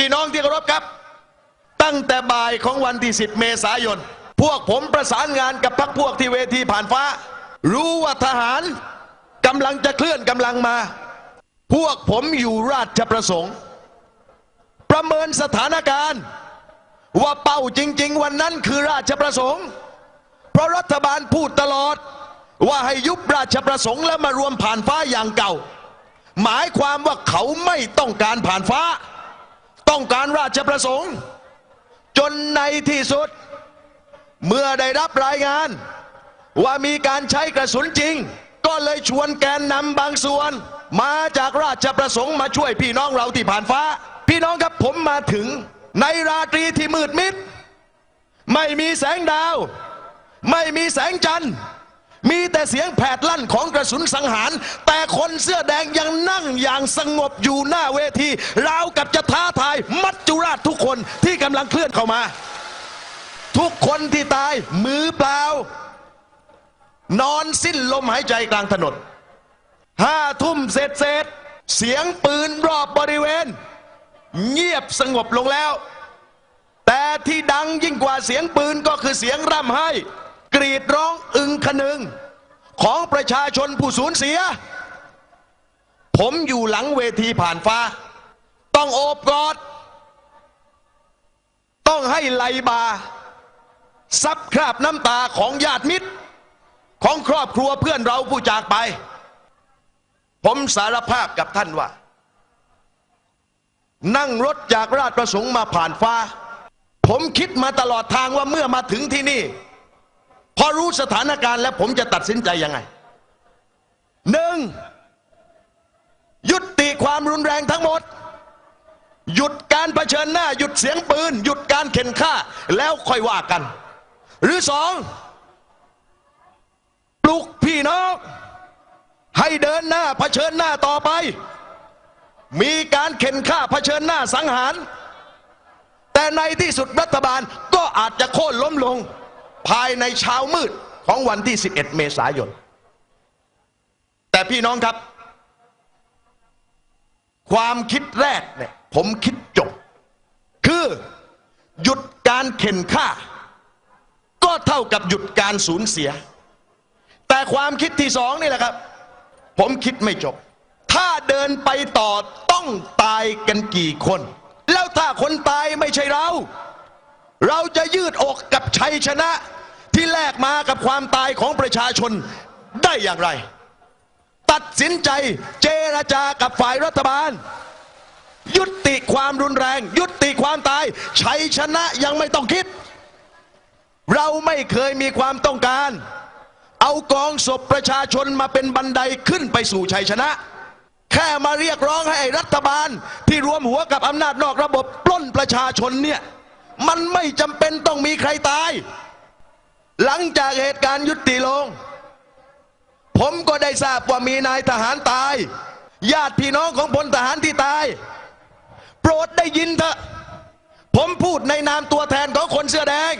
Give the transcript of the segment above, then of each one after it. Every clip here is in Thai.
พี่น้องที่เคารพครับ ตั้งแต่บ่ายของวันที่ 10 เมษายน พวกผมประสานงานกับพักพวกที่เวทีผ่านฟ้า รู้ว่าทหารกำลังจะเคลื่อนกำลังมา พวกผมอยู่ราชประสงค์ ประเมินสถานการณ์ ว่าเป้าจริง ๆ วันนั้นคือราชประสงค์ เพราะรัฐบาลพูดตลอด ว่าให้ยุบราชประสงค์แล้วมารวมผ่านฟ้าอย่างเก่า หมายความว่าเขาไม่ต้องการผ่านฟ้า ต้องการราชประสงค์ จนในที่สุด เมื่อได้รับรายงาน ว่ามีการใช้กระสุนจริง ก็เลยชวนแกนนำบางส่วน มาจากราชประสงค์มาช่วยพี่น้องเราที่ผ่านฟ้า พี่น้องครับผมมาถึงในราตรีที่มืดมิด ไม่มีแสงดาว ไม่มีแสงจันทร์ มีแต่เสียงแผดลั่นของกระสุนสังหาร แต่คนเสื้อแดงยังนั่งอย่างสงบอยู่หน้าเวทีราวกับจะท้าทายมัจจุราชทุกคนที่กำลังเคลื่อนเข้ามา ทุกคนที่ตายมือเปล่า นอนสิ้นลมหายใจกลางถนนห้าทุ่มเสร็จเสร็จเสียงปืนรอบบริเวณ เงียบสงบลงแล้ว แต่ที่ดังยิ่งกว่าเสียงปืนก็คือเสียงร่ำไห้ กรีดร้อง คนึงของประชาชนผู้สูญเสีย ผมอยู่หลังเวทีผ่านฟ้า ต้องโอบกอด ต้องให้ไหลบา ซับคราบน้ำตาของญาติมิตร ของครอบครัวเพื่อนเราผู้จากไป ผมสารภาพกับท่านว่า นั่งรถจากราชประสงค์มาผ่านฟ้า ผมคิดมาตลอดทางว่าเมื่อมาถึงที่นี่ พอรู้สถานการณ์แล้วผมจะตัดสินใจยังไงหนึ่งยุติความรุนแรงทั้งหมด หยุดการเผชิญหน้า หยุดเสียงปืน หยุดการเข็นฆ่า แล้วค่อยว่ากัน หรือสองปลุกพี่น้อง ให้เดินหน้าเผชิญหน้าต่อไป มีการเข็นฆ่าเผชิญหน้าสังหาร แต่ในที่สุดรัฐบาลก็อาจจะโค่นล้มลง ภายในเช้ามืดของวันที่ 11 เมษายน แต่พี่น้องครับ ความคิดแรกเนี่ยผมคิดจบ คือหยุดการเข็นฆ่า ก็เท่ากับหยุดการสูญเสีย แต่ความคิดที่สองนี่แหละครับ ผมคิดไม่จบ ถ้าเดินไปต่อต้องตายกันกี่คน แล้วถ้าคนตายไม่ใช่เรา เราจะยืดอกกับชัยชนะที่แลกมากับความตายของประชาชนได้อย่างไร ตัดสินใจเจรจากับฝ่ายรัฐบาล ยุติความรุนแรง ยุติความตาย ชัยชนะยังไม่ต้องคิด เราไม่เคยมีความต้องการ เอากองศพประชาชนมาเป็นบันไดขึ้นไปสู่ชัยชนะ แค่มาเรียกร้องให้รัฐบาลที่รวมหัวกับอำนาจนอกระบบปล้นประชาชนเนี่ย มันไม่จำเป็นต้องมีใครตาย หลังจากเหตุการณ์ยุติลง ผมก็ได้ทราบว่ามีนายทหารตาย ญาติพี่น้องของพลทหารที่ตาย โปรดได้ยินเถอะ ผมพูดในนามตัวแทนของคนเสื้อแดง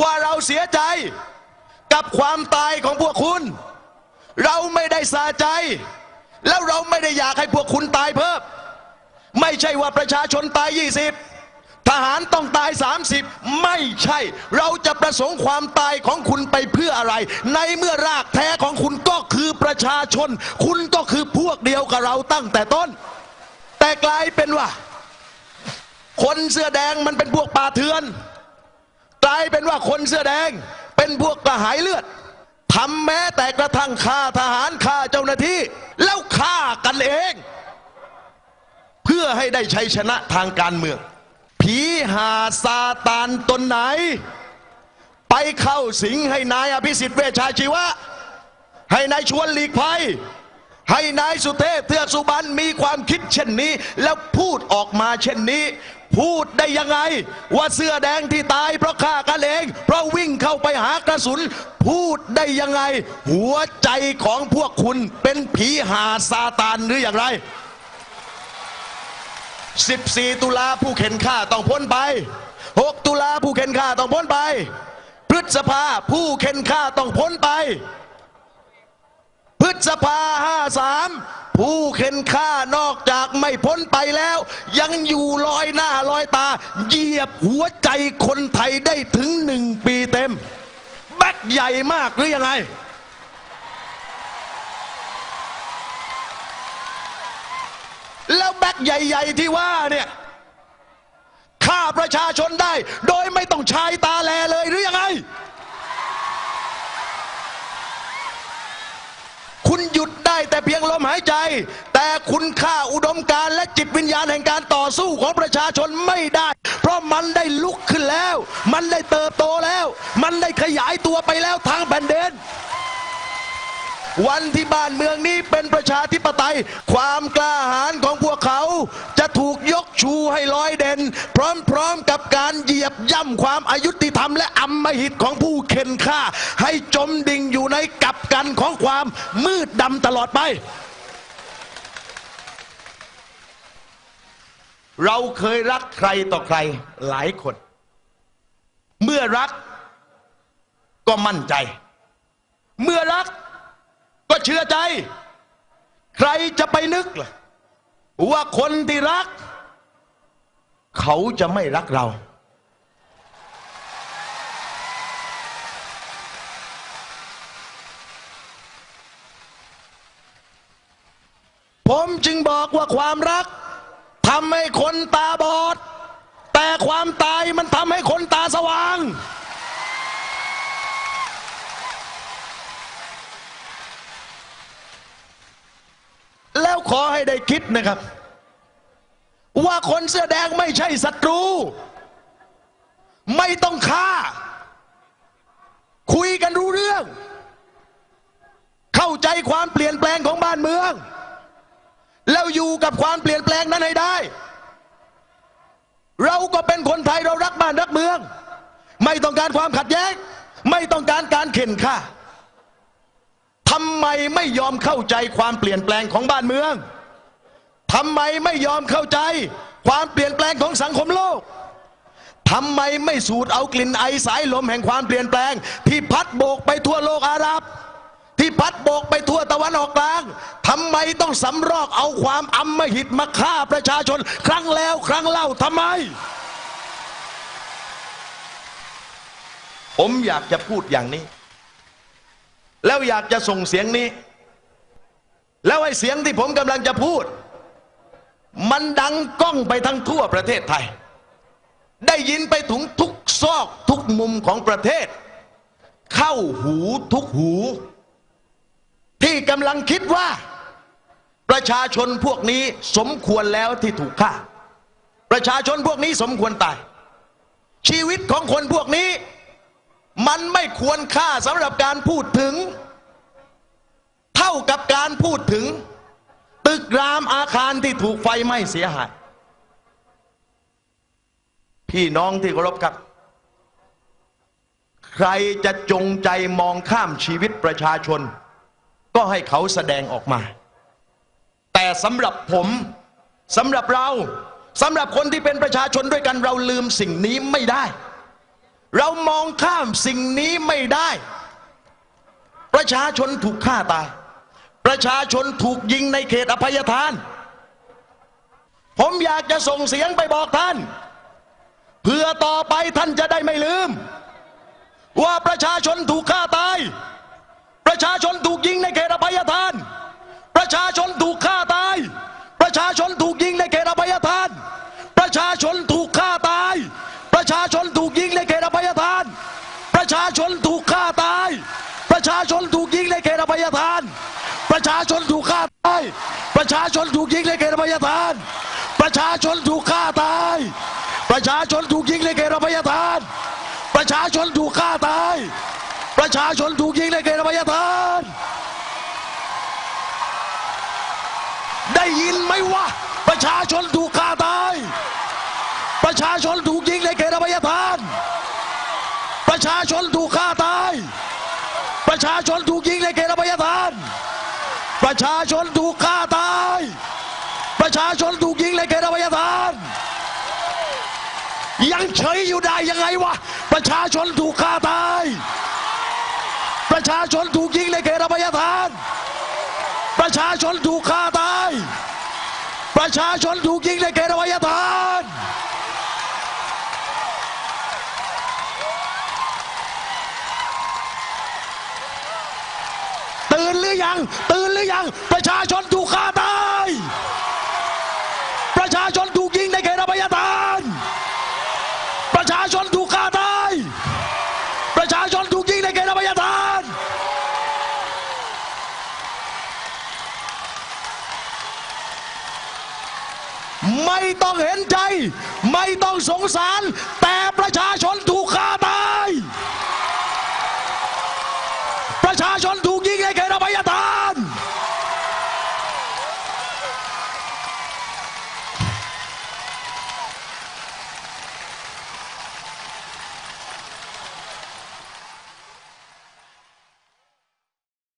ว่าเราเสียใจกับความตายของพวกคุณ เราไม่ได้สาใจ แล้วเราไม่ได้อยากให้พวกคุณตายเพิ่มไม่ใช่ว่าประชาชนตาย 20 ทหารต้องตาย 30 ไม่ใช่ เราจะประสงค์ความตายของคุณไปเพื่ออะไร ในเมื่อรากแท้ของคุณก็คือประชาชน คุณก็คือพวกเดียวกับเราตั้งแต่ต้น แต่กลายเป็นว่า คนเสื้อแดงมันเป็นพวกป่าเถื่อน กลายเป็นว่าคนเสื้อแดงเป็นพวกกระหายเลือดทำแม้แต่กระทั่งฆ่าทหารฆ่าเจ้าหน้าที่ แล้วฆ่ากันเอง เพื่อให้ได้ชัยชนะทางการเมือง ผีหาซาตานตนไหน ไปเข้าสิงให้นายอภิสิทธิ์เวชชาชีวะ ให้นายชวนหลีกภัย ให้นายสุเทพเทือกสุบรรณมีความคิดเช่นนี้ แล้วพูดออกมาเช่นนี้ พูดได้ยังไง ว่าเสื้อแดงที่ตายเพราะฆ่ากันเองเพราะวิ่งเข้าไปหากระสุน พูดได้ยังไง หัวใจของพวกคุณเป็นผีหาซาตานหรืออย่างไร 14 ตุลาผู้เข็นฆ่าต้องพ้นไป 6 ตุลาผู้เข็นฆ่าต้องพ้นไป พฤษภาผู้เข็นฆ่าต้องพ้นไป พฤษภาห้าสามผผู้เข็นฆ่านอกจากไม่พ้นไปแล้ว ยังอยู่ลอยหน้าลอยตา เหยียบหัวใจคนไทยได้ถึงหนึ่งปีเต็ม แบกใหญ่มากหรือยังไง แล้วแบกใหญ่ ๆ ที่ว่าเนี่ยฆ่าประชาชนได้ โดยไม่ต้องชายตาแลเลยหรือยังไง คุณหยุดได้แต่เพียงลมหายใจ แต่คุณฆ่าอุดมการและจิตวิญญาณแห่งการต่อสู้ของประชาชนไม่ได้ เพราะมันได้ลุกขึ้นแล้ว มันได้เติบโตแล้ว มันได้ขยายตัวไปแล้วทางแผ่นดิน วันที่บ้านเมืองนี้เป็นประชาธิปไตย ความกล้าหาญของพวกเขา จะถูกยกชูให้ลอยเด่น พร้อมๆกับการเหยียบย่ำความอายุติธรรมและอำมหิตของผู้เข็นฆ่า ให้จมดิ่งอยู่ในกับกันของความมืดดำตลอดไป เราเคยรักใครต่อใครหลายคน เมื่อรักก็มั่นใจ เชื่อใจ ใครจะไปนึกล่ะว่าคนที่รัก เขาจะไม่รักเรา ผมจึงบอกว่าความรักทำให้คนตาบอด แต่ความตายมันทำให้คนตาสว่าง แล้วขอให้ได้คิดนะครับ ว่าคนเสื้อแดงไม่ใช่ศัตรู ไม่ต้องฆ่า คุยกันรู้เรื่อง เข้าใจความเปลี่ยนแปลงของบ้านเมือง แล้วอยู่กับความเปลี่ยนแปลงนั้นให้ได้ เราก็เป็นคนไทยเรารักบ้านรักเมือง ไม่ต้องการความขัดแย้ง ไม่ต้องการการเข็นฆ่า ทำไมไม่ยอมเข้าใจความเปลี่ยนแปลงของบ้านเมืองทำไมไม่ยอมเข้าใจ ความเปลี่ยนแปลงของสังคมโลกทำไมไม่สูดเอากลิ่นไอสายลมแห่งความเปลี่ยนแปลง ที่พัดโบกไปทั่วโลกอาหรับ ที่พัดโบกไปทั่วตะวันออกกลางทำไมต้องสำรอกเอาความอำมหิตมาฆ่าประชาชน ครั้งแล้วครั้งเล่าทำไม ผมอยากจะพูดอย่างนี้ แล้วอยากจะส่งเสียงนี้ แล้วไอ้เสียงที่ผมกำลังจะพูด มันดังก้องไปทั้งทั่วประเทศไทย ได้ยินไปถึงทุกซอกทุกมุมของประเทศ เข้าหูทุกหู ที่กำลังคิดว่า ประชาชนพวกนี้สมควรแล้วที่ถูกฆ่า ประชาชนพวกนี้สมควรตาย ชีวิตของคนพวกนี้ มันไม่ควรค่าสำหรับการพูดถึง เท่ากับการพูดถึง ตึกรามอาคารที่ถูกไฟไหม้เสียหาย พี่น้องที่เคารพครับ ใครจะจงใจมองข้ามชีวิตประชาชน ก็ให้เขาแสดงออกมา แต่สำหรับผมสำหรับเราสำหรับคนที่เป็นประชาชนด้วยกันเราลืมสิ่งนี้ไม่ได้ เรามองข้ามสิ่งนี้ไม่ได้ ประชาชนถูกฆ่าตาย ประชาชนถูกยิงในเขตอภัยทาน ผมอยากจะส่งเสียงไปบอกท่าน เพื่อต่อไปท่านจะได้ไม่ลืม ว่าประชาชนถูกฆ่าตาย ประชาชนถูกยิงในเขตอภัยทาน ประชาชนถูกฆ่าตาย ประชาชนถูกยิงในเขตอภัยทาน ประชาชนถูกฆ่าตาย ประชาชนถูกยิงในเขตอภัยทาน ประชาชนถูกฆ่าตาย ประ ชาชนถูกยิงในเขตอภัยทาน ประชาชนถูกฆ่าตาย ประชาชนถูกยิงในเขตอภัยทาน ประชาชนถูกฆ่าตาย ประชาชนถูกยิงในเขตอภัยทาน ประชาชนถูกฆ่าตาย ประชาชนถูกยิงในเขตอภัยทาน ได้ยินไหมวะประชาชนถูกฆ่าตาย ประชาชนถูกยิงในเขตอภัยทาน ประชาชนถูก ชาชนถูกยิงในเขตอภัยทาน ประชาชนถูกฆ่าตาย ประชาชนถูกยิงในเขตอภัยทาน ยังเฉยอยู่ได้ยังไงวะ ประชาชนถูกฆ่าตาย ประชาชนถูกยิงในเขตอภัยทาน ประชาชนถูกฆ่าตาย ประชาชนถูกยิงในเขตอภัยทาน รือยัง ตื่นหรือยัง ประชาชนถูกฆ่าตาย ประชาชนถูกยิงในเขตอภัยทาน ประชาชนถูกฆ่าตาย ประชาชนถูกยิงในเขตอภัยทาน ไม่ต้องเห็นใจ ไม่ต้องสงสาร